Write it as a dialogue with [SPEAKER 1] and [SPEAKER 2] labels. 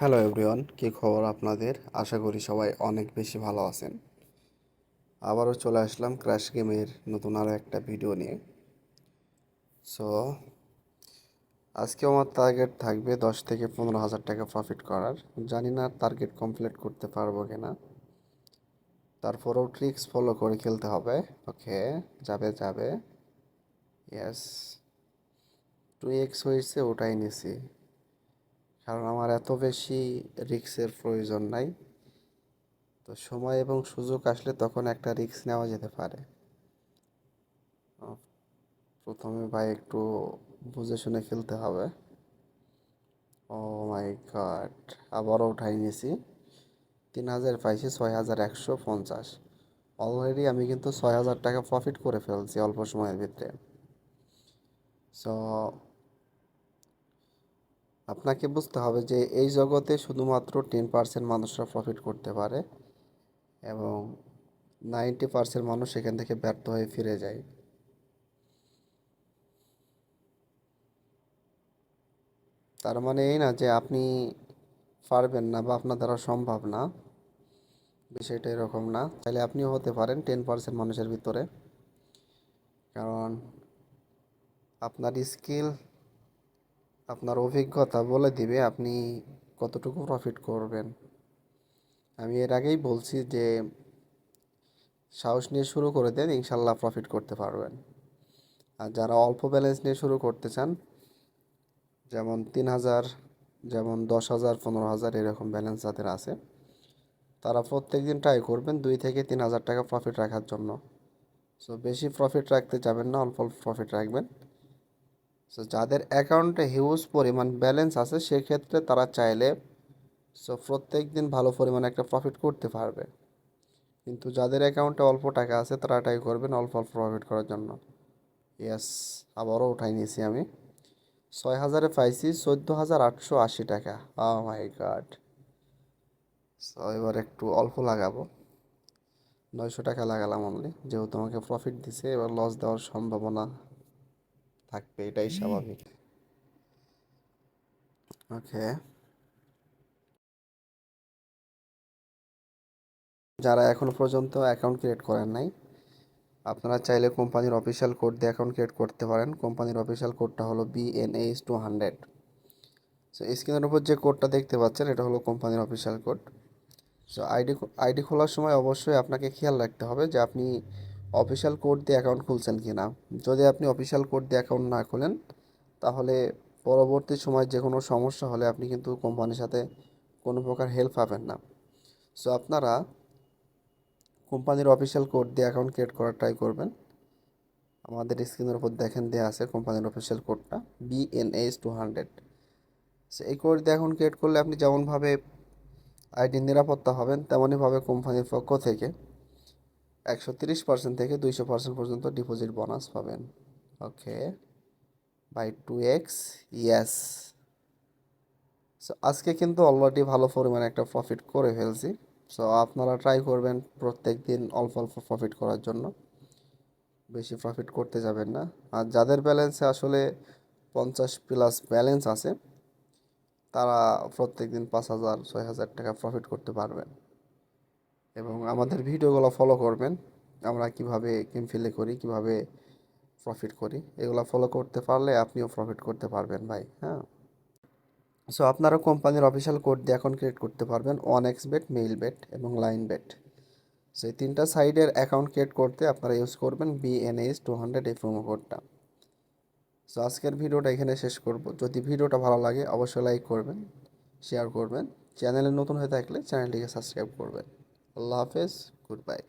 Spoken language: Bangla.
[SPEAKER 1] হ্যালো এভরিওয়ান কী খবর আপনাদের? আশা করি সবাই অনেক বেশি ভালো আছেন। আবারও চলে আসলাম ক্র্যাশ গেমের নতুন আরও একটা ভিডিও নিয়ে। সো আজকে আমার টার্গেট থাকবে দশ থেকে পনেরো হাজার টাকা প্রফিট করার। জানি না টার্গেট কমপ্লিট করতে পারব কি না তারপরেও ট্রিক্স ফলো করে খেলতে হবে। ওকে যাবে যাবে। ইয়েস টু এক্স হয়েছে, ওটাই নিছি। কারণ আমার এত বেশি রিক্সের প্রয়োজন নাই। তো সময় এবং সুযোগ আসলে তখন একটা রিক্স নেওয়া যেতে পারে। প্রথমে ভাই একটু বুঝে শুনে খেলতে হবে। ও মাই গড আবারও উঠাই নিয়েছি তিন হাজার পাইছি ছয় হাজার একশো পঞ্চাশ। অলরেডি আমি কিন্তু ছয় হাজার টাকা প্রফিট করে ফেলছি অল্প সময়ের ভিতরে। সো আপনাকে বুঝতে হবে যে এই জগতে শুধুমাত্র টেন পার্সেন্ট মানুষরা প্রফিট করতে পারে এবং নাইনটি পার্সেন্ট মানুষ সেখান থেকে ব্যর্থ হয়ে ফিরে যায়। তার মানে এই না যে আপনি পারবেন না বা আপনার দ্বারা সম্ভব না, বিষয়টা এরকম না। তাহলে আপনিও হতে পারেন টেন পার্সেন্ট মানুষের ভিতরে। কারণ আপনার স্কিল আপনার অভিজ্ঞতা বলে দিবে আপনি কতটুকু প্রফিট করবেন। আমি এর আগেই বলছি যে, সাহস নিয়ে শুরু করে দেন, ইনশাল্লাহ প্রফিট করতে পারবেন। আর যারা অল্প ব্যালেন্স নিয়ে শুরু করতে চান, যেমন তিন হাজার, যেমন দশ হাজার, পনেরো হাজার এরকম ব্যালেন্স যাদের আছে, তারা প্রত্যেক দিন ট্রাই করবেন দুই থেকে তিন হাজার টাকা প্রফিট রাখার জন্য। সো বেশি প্রফিট রাখতে যাবেন না, অল্প অল্প প্রফিট রাখবেন। সো যাদের অ্যাকাউন্টে হিউজ পরিমাণ ব্যালেন্স আছে, সেক্ষেত্রে তারা চাইলে সো প্রত্যেক দিন ভালো পরিমাণে একটা প্রফিট করতে পারবে। কিন্তু যাদের অ্যাকাউন্টে অল্প টাকা আছে, তারা ট্রাই করবেন অল্প অল্প প্রফিট করার জন্য। ইয়াস আবারও উঠাই নিয়েছি আমি। ছয় হাজারে পাইছি চোদ্দ হাজার আটশো আশি টাকা। ও মাই গড সো এবার একটু অল্প লাগাবো। নয়শো টাকা লাগালাম অনলি যেহেতু আমাকে প্রফিট দিছে, এবার লস দেওয়ার সম্ভাবনা থাকবে এটাই স্বাভাবিক। ওকে। যারা এখনও পর্যন্ত অ্যাকাউন্ট ক্রিয়েট করেন নাই আপনারা চাইলে কোম্পানির অফিসিয়াল কোড দিয়ে অ্যাকাউন্ট ক্রিয়েট করতে পারেন। কোম্পানির অফিসিয়াল কোডটা হলো বিএনএইচ টু হান্ড্রেড সো স্ক্রিনের উপর যে কোডটা দেখতে পাচ্ছেন এটা হলো কোম্পানির official code so ID ID খোলার সময় অবশ্যই আপনাকে খেয়াল রাখতে হবে যে আপনি অফিসিয়াল কোড দিয়ে অ্যাকাউন্ট খুলছেন কি না যদি আপনি অফিসিয়াল কোড দিয়ে অ্যাকাউন্ট না খোলেন, তাহলে পরবর্তী সময় যে কোনো সমস্যা হলে আপনি কিন্তু কোম্পানির সাথে কোনো প্রকার হেল্প পাবেন না। সো আপনারা কোম্পানির অফিসিয়াল কোড দিয়ে অ্যাকাউন্ট ক্রিয়েট করার ট্রাই করবেন। আমাদের স্ক্রিনের উপর দেখেন দেওয়া আছে কোম্পানির অফিসিয়াল কোডটা বিএনএস টু হান্ড্রেড সো এই কোড দিয়ে অ্যাকাউন্ট ক্রিয়েট করলে আপনি যেমনভাবে আইডির নিরাপত্তা হবেন, তেমনইভাবে কোম্পানির পক্ষ থেকে একশো তিরিশ পার্সেন্ট থেকে দুইশো পার্সেন্ট পর্যন্ত ডিপোজিট বোনাস পাবেন। Okay by two X yes so আজকে কিন্তু অলরেডি ভালো পরিমাণে একটা প্রফিট করে ফেলছি। সো আপনারা ট্রাই করবেন প্রত্যেক দিন অল্প অল্প প্রফিট করার জন্য। বেশি প্রফিট করতে যাবেন না। আর যাদের ব্যালেন্সে আসলে পঞ্চাশ প্লাস ব্যালেন্স আছে, তারা প্রত্যেক দিন পাঁচ হাজার, ছয় হাজার টাকা প্রফিট করতে পারবেন। এবং আমাদের ভিডিওগুলো ফলো করবেন। আমরা কীভাবে গেম ফিলে করি, কীভাবে প্রফিট করি, এগুলো ফলো করতে পারলে আপনিও প্রফিট করতে পারবেন ভাই হ্যাঁ। সো আপনারা কোম্পানির অফিসিয়াল কোড দিয়ে এখন ক্রিয়েট করতে পারবেন one x bet mel bet এবং লাইন বেট সো এই তিনটা সাইডের অ্যাকাউন্ট ক্রিয়েট করতে আপনারা ইউজ করবেন বিএনএস টু হান্ড্রেড এই প্রোমো কোডটা সো আজকের ভিডিওটা এখানে শেষ করব। যদি ভিডিওটা ভালো লাগে, অবশ্যই লাইক করবেন শেয়ার করবেন। চ্যানেলে নতুন হয়ে থাকলে চ্যানেলটিকে সাবস্ক্রাইব করবেন। আল্লাহ হাফেজ গুড বাই